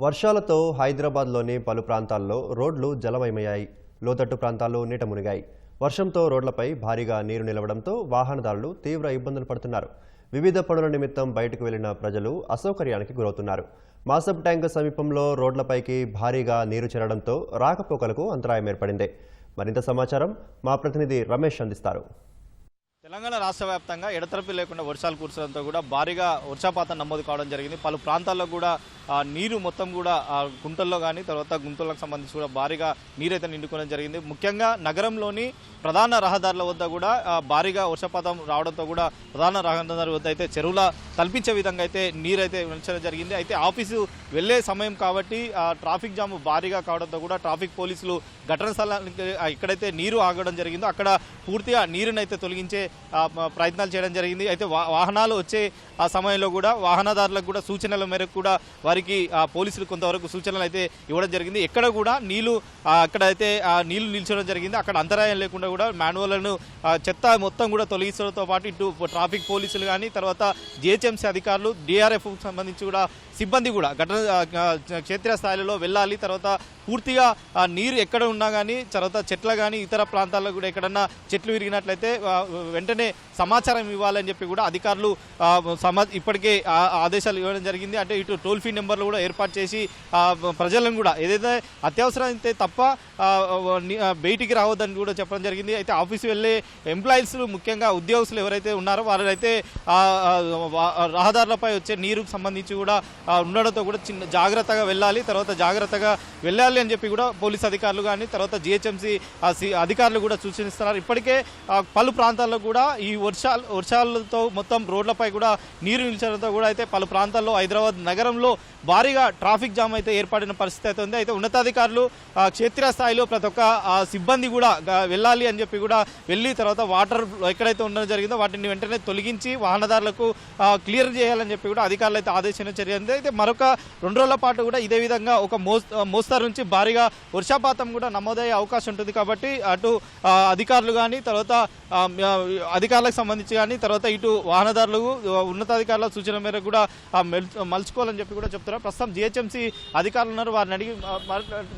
వర్షాలతో హైదరాబాద్లోని పలు ప్రాంతాల్లో రోడ్లు జలమయమయ్యాయి. లోతట్టు ప్రాంతాల్లో నీట మునిగాయి. వర్షంతో రోడ్లపై భారీగా నీరు నిలవడంతో వాహనదారులు తీవ్ర ఇబ్బందులు పడుతున్నారు. వివిధ పనుల నిమిత్తం బయటకు వెళ్ళిన ప్రజలు అసౌకర్యానికి గురవుతున్నారు. మాసబ్ ట్యాంక్ సమీపంలో రోడ్లపైకి భారీగా నీరు చేరడంతో రాకపోకలకు అంతరాయం ఏర్పడింది. మరింత సమాచారం మా ప్రతినిధి రమేష్ అందిస్తారు. తెలంగాణ రాష్ట్ర వ్యాప్తంగా ఎడతెరపి లేకుండా వర్షాలు కురచడంతో కూడా భారీగా వర్షపాతం నమోదు కావడం జరిగింది. పలు ప్రాంతాల్లో కూడా నీరు మొత్తం కూడా గుంటల్లో కానీ తర్వాత గుంటలకు సంబంధించి కూడా భారీగా నీరైతే నిండుకోవడం జరిగింది. ముఖ్యంగా నగరంలోని ప్రధాన రహదారుల వద్ద కూడా భారీగా వర్షపాతం రావడంతో కూడా ప్రధాన రహదారుల వద్ద అయితే చెరువుల తలపించే విధంగా అయితే నీరైతే ఉంచడం జరిగింది. అయితే ఆఫీసు వెళ్ళే సమయం కాబట్టి ఆ, ట్రాఫిక్ జామ్ భారీగా కావడంతో కూడా ట్రాఫిక్ పోలీసులు ఘటన స్థలానికి ఎక్కడైతే నీరు ఆగడం జరిగిందో. అక్కడ పూర్తిగా నీరునైతే తొలగించే ప్రయత్నాలు చేయడం జరిగింది. అయితే వా- వాహనాలు వచ్చే ఆ సమయంలో కూడా వాహనదారులకు కూడా సూచనల మేరకు కూడా వారికి ఆ, పోలీసులు కొంతవరకు సూచనలు అయితే ఇవ్వడం జరిగింది. ఎక్కడ కూడా నీళ్ళు అక్కడైతే నీళ్ళు నిల్చడం జరిగింది. అక్కడ అంతరాయం లేకుండా కూడా మాన్యువల్ను చెత్త మొత్తం కూడా తొలగించడంతో పాటు ఇటు ట్రాఫిక్ పోలీసులు కానీ తర్వాత జిహెచ్ఎంసీ అధికారులు డిఆర్ఎఫ్ సంబంధించి కూడా సిబ్బంది కూడా ఘటన క్షేత్రీయ స్థాయిలో వెళ్ళాలి. తర్వాత పూర్తిగా నీరు ఎక్కడ ఉన్నా కానీ తర్వాత చెట్ల కానీ ఇతర ప్రాంతాల్లో కూడా ఎక్కడన్నా చెట్లు విరిగినట్లయితే వెంటనే సమాచారం ఇవ్వాలని చెప్పి కూడా అధికారులు సమా ఇప్పటికే ఆ- ఆదేశాలు ఇవ్వడం జరిగింది. అంటే ఇటు టోల్ ఫ్రీ నెంబర్లు కూడా ఏర్పాటు చేసి ప్రజలను కూడా ఏదైతే అత్యవసరం అయితే తప్ప బయటికి రావద్దని కూడా చెప్పడం జరిగింది. అయితే ఆఫీస్ వెళ్ళే ఎంప్లాయీస్ ముఖ్యంగా ఉద్యోగస్తులు ఎవరైతే ఉన్నారో వారైతే రహదారులపై వచ్చే నీరుకు సంబంధించి కూడా ఉండడంతో కూడా చిన్న జాగ్రత్తగా వెళ్ళాలి. తర్వాత జాగ్రత్తగా వెళ్ళాలి అని చెప్పి కూడా పోలీస్ అధికారులు కానీ తర్వాత జిహెచ్ఎంసీ అధికారులు కూడా సూచిస్తున్నారు ఇప్పటికే పలు ప్రాంతాల్లో కూడా ఈ వర్షాలు వర్షాలతో మొత్తం రోడ్లపై కూడా నీరు నిలిచడంతో కూడా అయితే పలు ప్రాంతాల్లో హైదరాబాద్ నగరంలో భారీగా ట్రాఫిక్ జామ్ అయితే ఏర్పడిన పరిస్థితి అయితే ఉంది. అయితే ఉన్నతాధికారులు ఆ, క్షేత్రీయ స్థాయిలో ప్రతి ఒక్క సిబ్బంది కూడా వెళ్ళాలి అని చెప్పి కూడా వెళ్ళి తర్వాత వాటర్ ఎక్కడైతే ఉండడం జరిగిందో వాటిని వెంటనే తొలగించి వాహనదారులకు క్లియర్ చేయాలని చెప్పి కూడా అధికారులు అయితే ఆదేశించిన చర్య అయితే మరొక రెండు రోజుల పాటు కూడా ఇదే విధంగా ఒక మోస్తారు నుంచి భారీగా వర్షపాతం కూడా నమోదయ్యే అవకాశం ఉంటుంది కాబట్టి అటు అధికారులు కానీ తర్వాత అధికారులకు సంబంధించి కానీ తర్వాత ఇటు వాహనదారులు ఉన్నతాధికారుల సూచన మేరకు కూడా మెల్- మలుచుకోవాలని చెప్పి కూడా చెప్తున్నారు. ప్రస్తుతం జిహెచ్ఎంసీ అధికారులు ఉన్నారు. వారిని అడిగి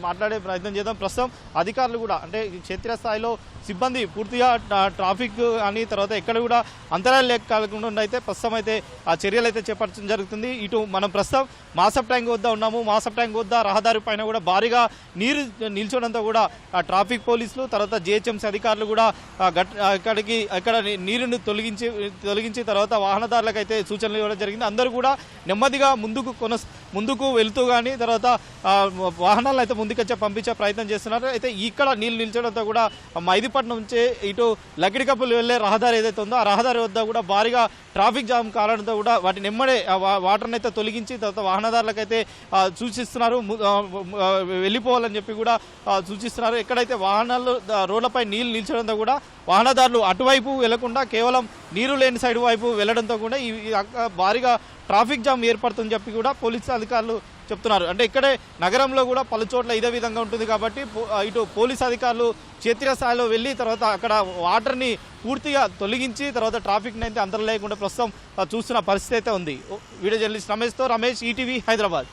మాట్లాడే ప్రయత్నం చేద్దాం. ప్రస్తుతం అధికారులు కూడా అంటే ఈ క్షేత్రీయ స్థాయిలో సిబ్బంది పూర్తిగా ట్రాఫిక్ అని తర్వాత ఎక్కడ కూడా అంతరాయాలు లేక కాకుండా అయితే ప్రస్తుతం అయితే ఆ చర్యలు అయితే చేపట్టడం జరుగుతుంది. ఇటు మనం ప్రస్తుతం మాసప్ ట్యాంక్ వద్ద ఉన్నాము. మాసప్ ట్యాంక్ వద్ద రహదారి పైన కూడా భారీగా నీరు నిల్చోడంతో కూడా ఆ ట్రాఫిక్ పోలీసులు తర్వాత జిహెచ్ఎంసీ అధికారులు కూడా ఆ గట్ ఇక్కడికి అక్కడ నీరును నీరుని తొలగించి తొలగించి తర్వాత వాహనదారులకు అయితే సూచనలు ఇవ్వడం జరిగింది. అందరూ కూడా నెమ్మదిగా ముందుకు కొన ముందుకు వెళ్తూ కానీ తర్వాత వాహనాలను అయితే ముందుకొచ్చే పంపించే ప్రయత్నం చేస్తున్నారు. అయితే ఇక్కడ నీళ్ళు నిల్చడంతో కూడా మైదీపట్నం నుంచి ఇటు లకిడికప్పులు వెళ్ళే రహదారి ఏదైతే ఉందో ఆ రహదారి వద్ద కూడా భారీగా ట్రాఫిక్ జామ్ కారణంతో కూడా వాటిని నెమ్మడే వాటర్ని అయితే తొలగించి తర్వాత వాహనదారులకైతే సూచిస్తున్నారు. వెళ్ళిపోవాలని చెప్పి కూడా సూచిస్తున్నారు. ఎక్కడైతే వాహనాలు రోడ్లపై నీళ్ళు నిల్చడంతో కూడా వాహనదారులు అటువైపు వెళ్ళకుండా కేవలం నీరు లేని సైడ్ వైపు వెళ్ళడంతో కూడా ఈ భారీగా ట్రాఫిక్ జామ్ ఏర్పడుతుందని చెప్పి కూడా పోలీసు అధికారులు చెప్తున్నారు. అంటే ఇక్కడే నగరంలో కూడా పలు చోట్ల ఇదే విధంగా ఉంటుంది కాబట్టి పో- ఇటు పోలీస్ అధికారులు క్షేత్రీయ స్థాయిలో వెళ్ళి తర్వాత అక్కడ వాటర్ని పూర్తిగా తొలగించి తర్వాత ట్రాఫిక్ని అయితే అంతరం లేకుండా ప్రస్తుతం చూస్తున్న పరిస్థితి అయితే ఉంది. వీడియో జర్నలిస్ట్ రమేష్తో రమేష్ ఈటీవీ హైదరాబాద్.